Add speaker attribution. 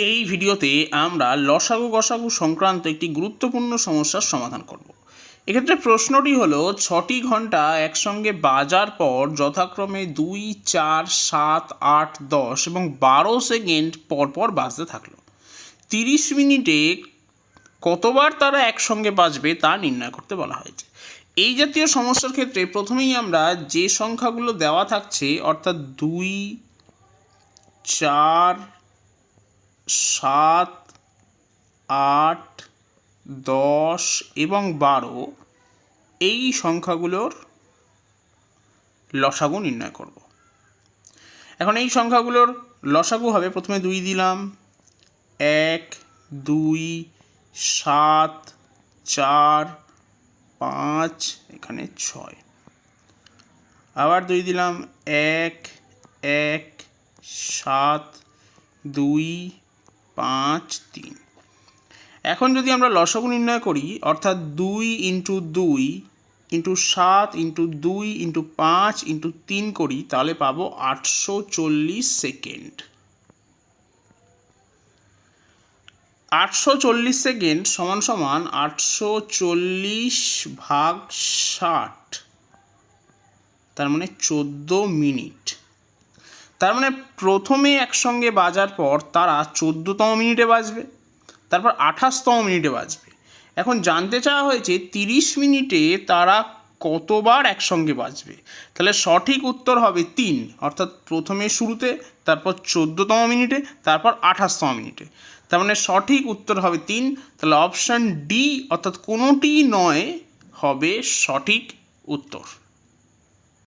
Speaker 1: এই ভিডিওতে আমরা লসাগু গসাগু সংক্রান্ত একটি গুরুত্বপূর্ণ সমস্যার সমাধান করব। এক্ষেত্রে প্রশ্নটি হলো, ছটি ঘণ্টা একসঙ্গে বাজার পর যথাক্রমে দুই, চার, সাত, আট, দশ এবং বারো সেকেন্ড পরপর বাজতে থাকল। তিরিশ মিনিটে কতবার তারা একসঙ্গে বাজবে তা নির্ণয় করতে বলা হয়েছে। এই জাতীয় সমস্যার ক্ষেত্রে প্রথমেই আমরা যে সংখ্যাগুলো দেওয়া থাকছে, অর্থাৎ দুই, চার সাত, আট, দশ এবং বারো এই সংখ্যাগুলোর লসাগু নির্ণয় করব। এখন এই সংখ্যাগুলোর লসাগু হবে, প্রথমে দুই দিলাম। এক, দুই, সাত, চার, পাঁচ, এখানে ছয়। আবার দুই দিলাম। এক এক, সাত, দুই পাঁচ, তিন। এখন যদি আমরা লসাগু নির্ণয় করি, অর্থাৎ দুই ইন্টু দুই ইন্টু সাত ইন্টু দুই ইন্টু পাঁচ ইন্টু তিন করি, তাহলে পাবো আটশো চল্লিশ সেকেন্ড। আটশো চল্লিশ সেকেন্ড সমান সমান আটশো চল্লিশ ভাগ ষাট, তার মানে চোদ্দ মিনিট। তার মানে প্রথমে একসঙ্গে বাজার পর তারা চোদ্দোতম মিনিটে বাজবে, তারপর আঠাশতম মিনিটে বাজবে। এখন জানতে চাওয়া হয়েছে তিরিশ মিনিটে তারা কতবার একসঙ্গে বাজবে। তাহলে সঠিক উত্তর হবে তিন, অর্থাৎ প্রথমে শুরুতে, তারপর চোদ্দোতম মিনিটে, তারপর আঠাশতম মিনিটে। তার মানে সঠিক উত্তর হবে তিন, তাহলে অপশান ডি, অর্থাৎ কোনোটি নয়, হবে সঠিক উত্তর।